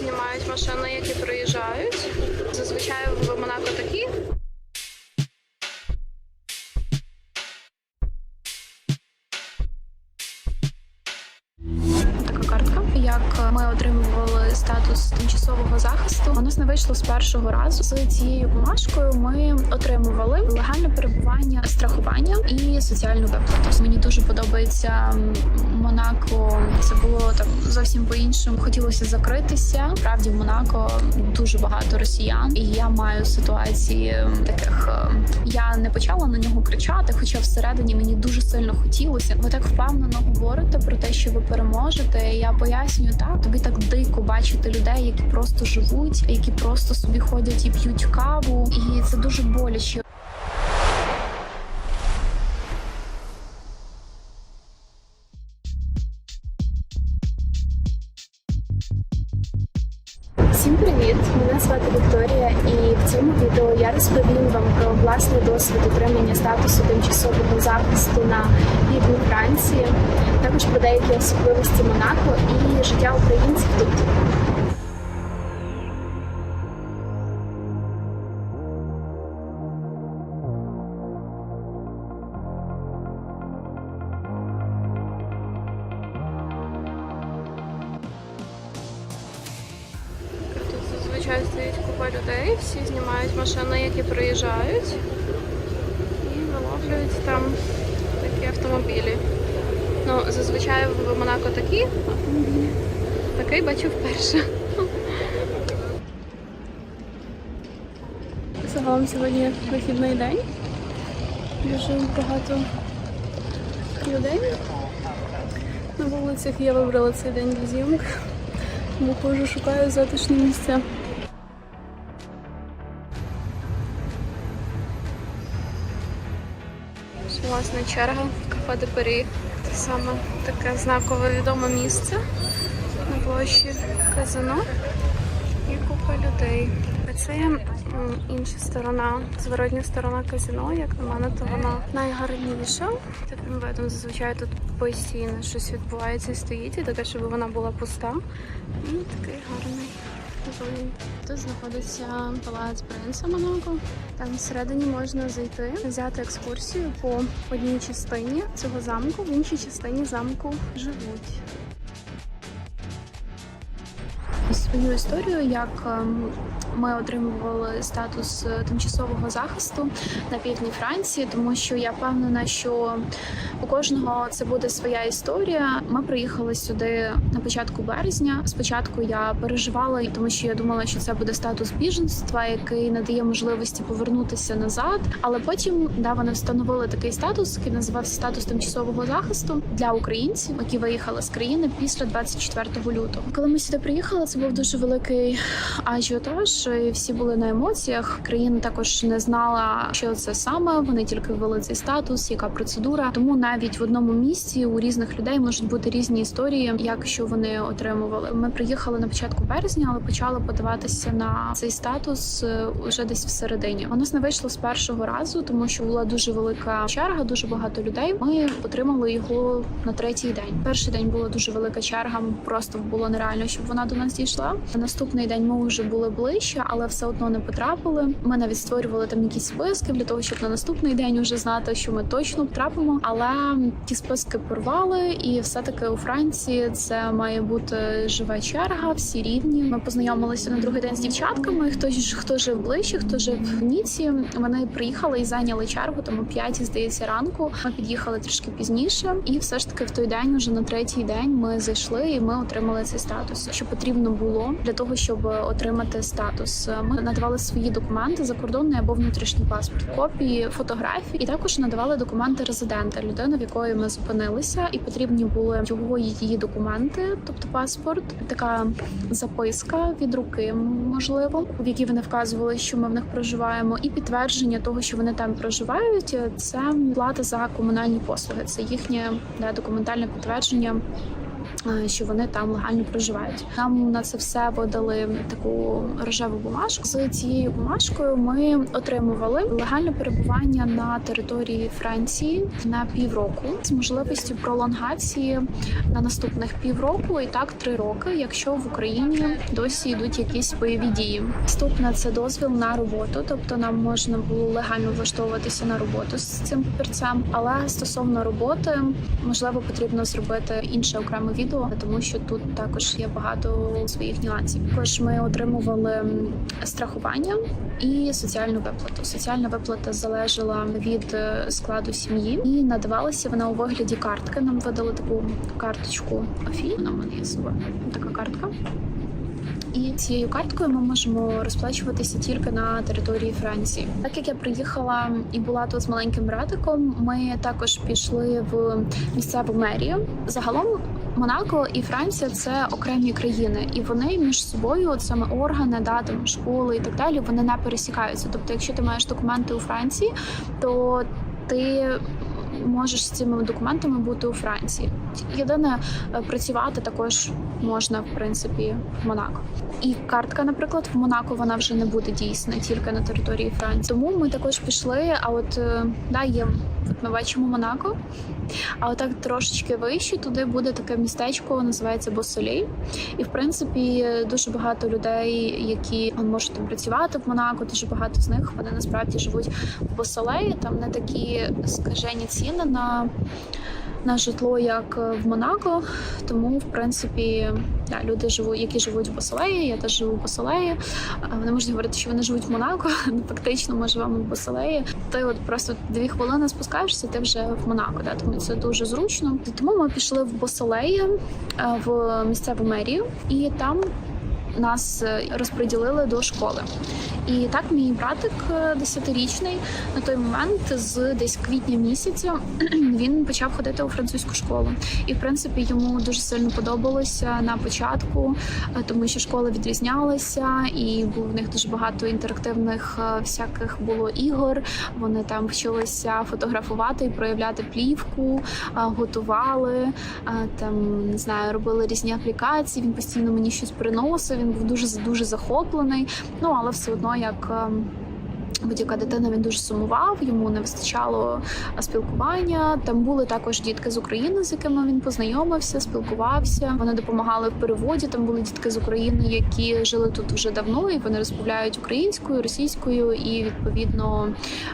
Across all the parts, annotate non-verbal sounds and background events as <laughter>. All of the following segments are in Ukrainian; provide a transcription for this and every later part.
знімають машини, які проїжджають. Зазвичай не вийшло з першого разу. З цією бумажкою ми отримували легальне перебування, страхування і соціальну виплату. Мені дуже подобається Монако. Це було там зовсім по-іншому. Хотілося закритися. Справді в Монако дуже багато росіян, і я маю ситуації таких. е, Я не почала на нього кричати, хоча всередині мені дуже сильно хотілося. Ви так впевнено говорите про те, що ви переможете. Я пояснюю так. Тобі так дико бачити людей, які просто живуть, які просто собі ходять і п'ють каву, і це дуже боляче. Всім привіт! Мене звати Вікторія, і в цьому відео я розповім вам про власний досвід отримання статусу тимчасового захисту на півдні Франції, також про деякі особливості Монако і життя українців тут. Зазвичай стоїть купа людей, всі знімають машини, які проїжджають, і виловлюють там такі автомобілі. Ну, зазвичай в Монако такі автомобілі. Такий бачу вперше. Загалом сьогодні вихідний день. Дуже багато людей. На вулицях я вибрала цей день для зйомок. Тому хожу, шукаю затишні місця. Власне, черга в кафе де. Це саме таке знакове відоме місце на площі казино і купа людей. А це інша сторона, зворотня сторона казино, як на мене, то вона найгарніша. Таким видом зазвичай тут постійно щось відбувається і стоїть, і таке, щоб вона була пуста. І такий гарний вигляд. Тут знаходиться палац принца Монако. Там всередині можна зайти, взяти екскурсію по одній частині цього замку, в іншій частині замку живуть. Свою історію, як ем, ми отримували статус е, тимчасового захисту на півдні Франції, тому що я впевнена, що у кожного це буде своя історія. Ми приїхали сюди на початку березня. Спочатку я переживала, тому що я думала, що це буде статус біженства, який надає можливості повернутися назад. Але потім да, вони встановили такий статус, який називався статус тимчасового захисту для українців, які виїхали з країни після 24 лютого. Коли ми сюди приїхали, це був дуже великий ажіотаж. І Всі були на емоціях. Країна також не знала, що це саме. Вони тільки ввели цей статус, яка процедура. Тому навіть в одному місці у різних людей можуть бути різні історії, як що вони отримували. Ми приїхали на початку березня, але почали подаватися на цей статус е, уже десь всередині. У нас не вийшло з першого разу, тому що була дуже велика черга, дуже багато людей. Ми отримали його на третій день. Перший день була дуже велика черга. Просто було нереально, щоб вона до нас дійшла. Наступний день ми вже були ближче, але все одно не потрапили. Ми навіть створювали там якісь списки для того, щоб на наступний день вже знати, що ми точно потрапимо. Але ті списки порвали, і все-таки у Франції це має бути жива черга, всі рівні. Ми познайомилися на другий день з дівчатками. Хто ж хто жив ближче, хто жив в Ніці. Вони приїхали і зайняли чергу. Тому п'ятій, здається, ранку. Ми під'їхали трішки пізніше, і все ж таки в той день, уже на третій день, ми зайшли і ми отримали цей статус. Що потрібно було для того, щоб отримати статус. Ми надавали свої документи закордонний або внутрішній паспорт, копії фотографій, і також надавали документи резидента, людини, в якої ми зупинилися, і потрібні були його її документи, тобто паспорт, така записка від руки, можливо, в якій вони вказували, що ми в них проживаємо, і підтвердження того, що вони там проживають. Це плата за комунальні послуги. Це їхнє да, документальне підтвердження що вони там легально проживають. Нам на це все видали таку рожеву бумажку. З цією бумажкою ми отримували легальне перебування на території Франції на півроку з можливістю пролонгації на наступних півроку, і так три роки, якщо в Україні досі йдуть якісь бойові дії. Наступне це дозвіл на роботу, тобто нам можна було легально влаштовуватися на роботу з цим папірцем. Але стосовно роботи, можливо, потрібно зробити інше окреме відео, тому що тут також є багато своїх нюансів. Також ми отримували страхування і соціальну виплату. Соціальна виплата залежала від е, складу сім'ї і надавалася вона у вигляді картки. Нам видали таку карточку АФІ. Вона в мене є собою. Така картка. І цією карткою ми можемо розплачуватися тільки на території Франції. Так як я приїхала і була тут з маленьким братиком, ми також пішли в місцеву мерію. Загалом Монако і Франція це окремі країни, і вони між собою, от саме органи, да, там школи і так далі, вони не пересікаються. Тобто, якщо ти маєш документи у Франції, то ти можеш з цими документами бути у Франції. Єдине е, працювати також можна в принципі в Монако. І картка, наприклад, в Монако вона вже не буде дійсна тільки на території Франції. Тому ми також пішли. А от е, да, є от ми бачимо Монако. А отак трошечки вище туди буде таке містечко, називається Босолей. І в принципі дуже багато людей, які можуть там працювати в Монако. Дуже багато з них вони насправді живуть в Босолеї. Там не такі скажені ціни на. На житло, як в Монако, тому в принципі да, люди живуть, які живуть в Басилеї, я теж живу в Басилеї. А Вони можуть говорити, що вони живуть в Монако. <laughs> Фактично, ми живемо в Басилеї. Ти от просто дві хвилини спускаєшся, ти вже в Монако. Да? Тому це дуже зручно. Тому ми пішли в Басилеї е, в місцеву мерію, і там нас е, розподілили до школи. І так мій братик е, десятирічний на той момент, з десь квітня місяця, <clears throat> він почав ходити у французьку школу. І в принципі йому дуже сильно подобалося на початку, е, тому що школа відрізнялася, і в них дуже багато інтерактивних всяких було ігор. Вони там вчилися фотографувати і проявляти плівку, готували там не знаю, робили різні аплікації. Він постійно мені щось приносив. Він був дуже дуже захоплений. Ну але все одно як. Ем, Будь-яка дитина він дуже сумував, йому не вистачало спілкування. Там були також дітки з України, з якими він познайомився, спілкувався. Вони допомагали в переводі. Там були дітки з України, які жили тут вже давно, і вони розмовляють українською, російською і відповідно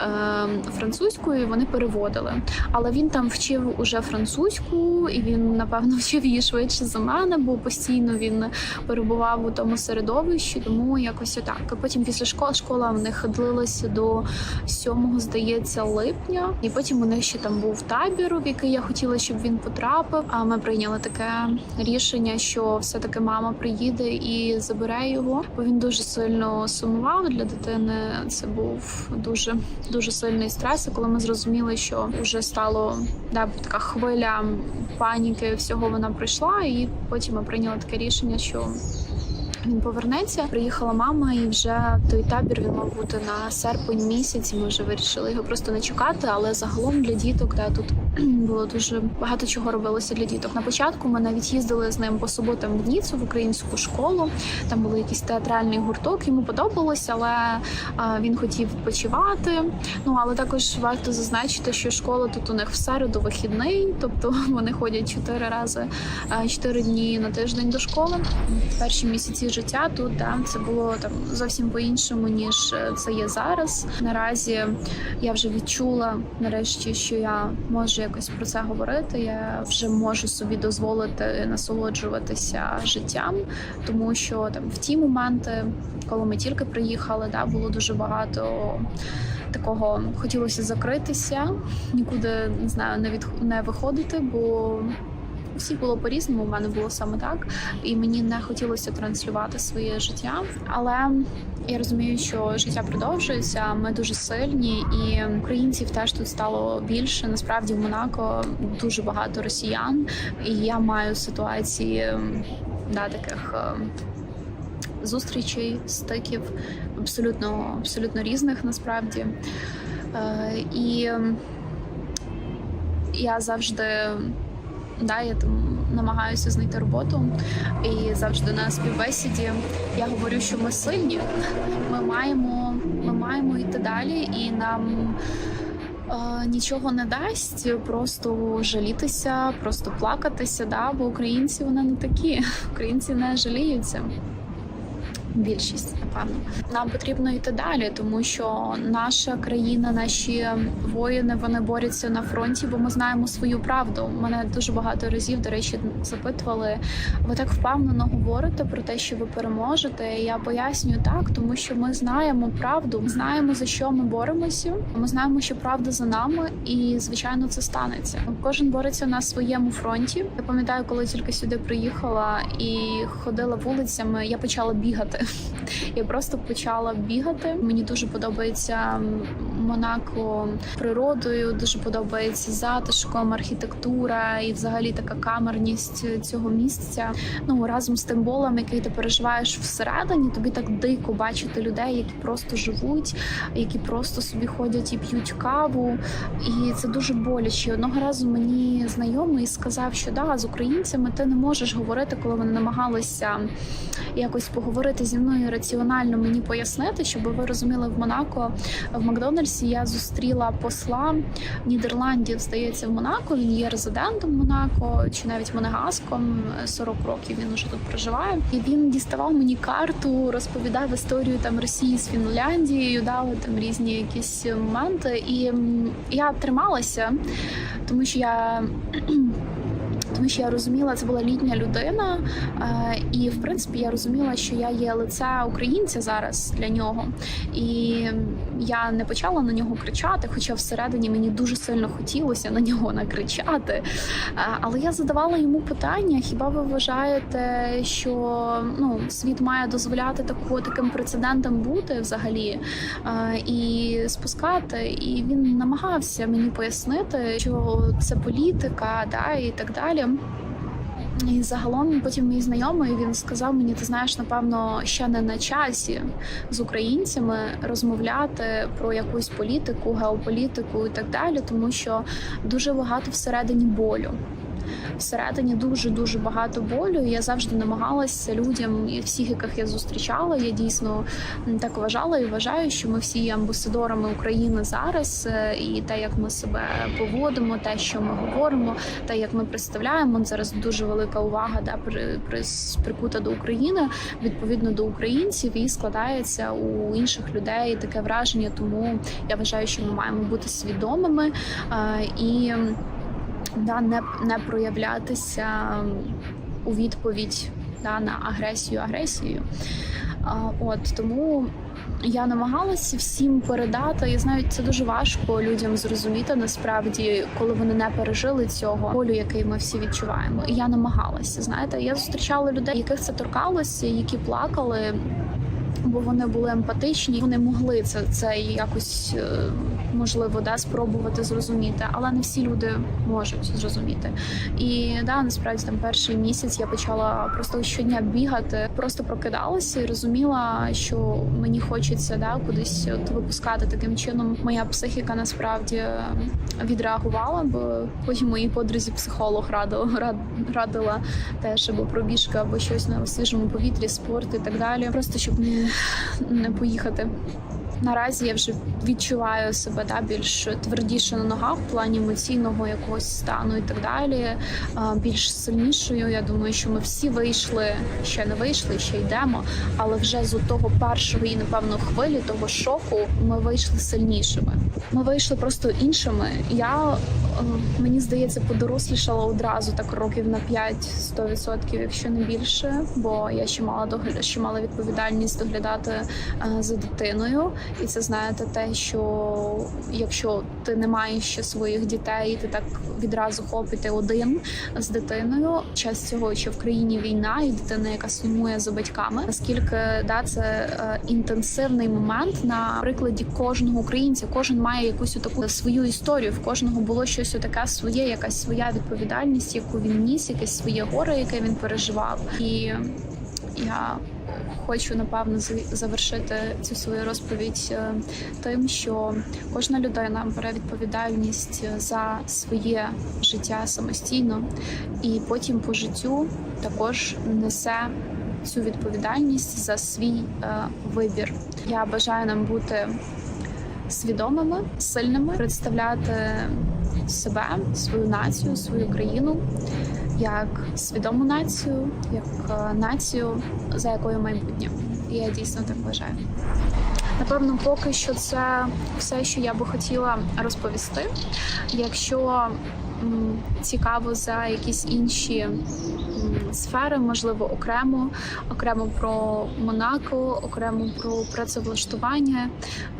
е- французькою. Вони переводили. Але він там вчив уже французьку, і він напевно <laughs> вчив її швидше за мене, бо постійно він перебував у тому середовищі, тому якось отак. Потім після школи школа в них длилася до 7, здається, липня. І потім у них ще там був табір, в який я хотіла, щоб він потрапив. А ми прийняли таке рішення, що все-таки мама приїде і забере його, бо він дуже сильно сумував для дитини. Це був дуже дуже сильний стрес. І коли ми зрозуміли, що вже стало да, така хвиля паніки, всього вона пройшла, і потім ми прийняли таке рішення, що він повернеться. Приїхала мама, і вже той табір він мав бути на серпень місяць. Ми вже вирішили його просто не чекати. Але загалом для діток да, тут <clears throat> було дуже багато чого робилося для діток. На початку ми навіть їздили з ним по суботам в Ніцу в українську школу. Там були якийсь театральний гурток. Йому подобалося, але він хотів відпочивати. Ну але також варто зазначити, що школа тут у них в середу вихідний, тобто <laughs> вони ходять чотири рази, чотири дні на тиждень до школи. Перші місяці життя тут да, це було там зовсім по-іншому, ніж е, це є зараз. Наразі я вже відчула нарешті, що я можу якось про це говорити. Я вже можу собі дозволити насолоджуватися життям, тому що там в ті моменти, коли ми тільки приїхали, да, було дуже багато. Такого хотілося закритися, нікуди не знаю, не від не виходити, бо у всіх було по-різному. У мене було саме так, і мені не хотілося транслювати своє життя. Але я розумію, що життя продовжується. Ми дуже сильні, і українців теж тут стало більше. Насправді в Монако дуже багато росіян, і я маю ситуації да, таких. е, Зустрічей, стиків абсолютно абсолютно різних насправді. Е, і я завжди да, я там намагаюся знайти роботу. І завжди на співбесіді я говорю, що ми сильні. Ми маємо, ми маємо йти далі, і нам е, нічого не дасть просто жалітися, просто плакатися. Да? Бо українці вони не такі. <laughs> Українці не жаліються. Більшість, напевно, нам потрібно йти далі, тому що наша країна, наші воїни вони борються на фронті, бо ми знаємо свою правду. Мене дуже багато разів, до речі, запитували. Ви так впевнено говорите про те, що ви переможете. Я пояснюю так, тому що ми знаємо правду, ми знаємо за що ми боремося. Ми знаємо, що правда за нами, і звичайно, це станеться. Кожен бореться на своєму фронті. Я пам'ятаю, коли тільки сюди приїхала і ходила вулицями, я почала бігати. Я просто почала бігати. Мені дуже подобається Монако природою, дуже подобається затишком, архітектура і взагалі така камерність цього місця. Ну разом з тим болем, який ти переживаєш всередині, тобі так дико бачити людей, які просто живуть, які просто собі ходять і п'ють каву. І це дуже боляче. Одного разу мені знайомий сказав, що да, з українцями ти не можеш говорити, коли вони намагалися якось поговорити зі мною раціонально мені пояснити, щоб ви розуміли в Монако в Макдональдсі. Я зустріла посла Нідерландів, здається, в Монако. Він є резидентом Монако чи навіть монегаском. 40 років він уже тут проживає. І він діставав мені карту, розповідав історію там Росії з Фінляндією, дали там різні якісь моменти. І я трималася, тому що я. Тому що я розуміла, це була літня людина, е, і в принципі я розуміла, що я є лице українця зараз для нього. І я не почала на нього кричати, хоча всередині мені дуже сильно хотілося на нього накричати. Е, Але я задавала йому питання: хіба ви вважаєте, що ну світ має дозволяти таку таким прецедентам бути взагалі е, і спускати? І він намагався мені пояснити, що це політика, да і так далі. І загалом потім мій знайомий він сказав мені: ти знаєш, напевно, ще не на часі з українцями розмовляти про якусь політику, геополітику і так далі, тому що дуже багато всередині болю. Всередині дуже дуже багато болю. Я завжди намагалася людям всіх, яких я зустрічала. Я дійсно так вважала і вважаю, що ми всі є амбасадорами України зараз. е, І те, як ми себе поводимо, те, що ми говоримо, те, як ми представляємо, зараз дуже велика увага да, при, при, прикута до України, відповідно до українців, і складається у інших людей таке враження. Тому я вважаю, що ми маємо бути свідомими е, і да, не, не проявлятися у відповідь да, на агресію агресією. А, От тому я намагалася всім передати. Я знаю, це дуже важко людям зрозуміти насправді, коли вони не пережили цього болю, який ми всі відчуваємо. І я намагалася. Знаєте, я зустрічала людей, яких це торкалося, які плакали. Бо вони були емпатичні, вони могли це, це якось е, можливо да спробувати зрозуміти, але не всі люди можуть зрозуміти. І да, насправді там перший місяць я почала просто щодня бігати, просто прокидалася і розуміла, що мені хочеться да кудись от випускати таким чином. Моя психіка насправді е, відреагувала, бо потім моїй подрузі психолог радила, рад, радила теж або пробіжка, або щось на свіжому повітрі, спорт і так далі. Просто щоб не, не поїхати. Наразі я вже відчуваю себе да, більш твердіше на ногах в плані емоційного якогось стану і так далі. Більш сильнішою. Я думаю, що ми всі вийшли, ще не вийшли, ще йдемо. Але вже з того першого і напевно хвилі того шоку ми вийшли сильнішими. Ми вийшли просто іншими. Я мені здається, подорослішала одразу так років на 5-100%, якщо не більше. Бо я ще мала догляд, ще мала відповідальність доглядати е, за дитиною. І це знаєте, те, що якщо ти не маєш ще своїх дітей, ти так відразу хопити один з дитиною. Час цього, що в країні війна, і дитина, яка сумує за батьками, наскільки да це е, інтенсивний момент на прикладі кожного українця. Кожен має якусь таку свою історію. В кожного було щось таке своє, якась своя відповідальність, яку він ніс, якесь своє горе, яке він переживав. І я хочу напевно завершити цю свою розповідь е, тим, що кожна людина бере відповідальність за своє життя самостійно, і потім по життю також несе цю відповідальність за свій е, вибір. Я бажаю нам бути свідомими, сильними, представляти себе, свою націю, свою країну як свідому націю, як е, націю, за якою майбутнє. І я дійсно так вважаю. Напевно, поки що це все, що я би хотіла розповісти. Якщо цікаво за якісь інші сфери, можливо, окремо, окремо про Монако, окремо про працевлаштування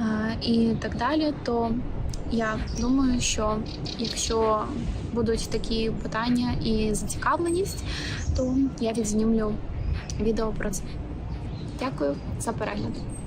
е, і так далі, то я думаю, що якщо будуть такі питання і зацікавленість, то я відзнімлю відео про це. Дякую за перегляд.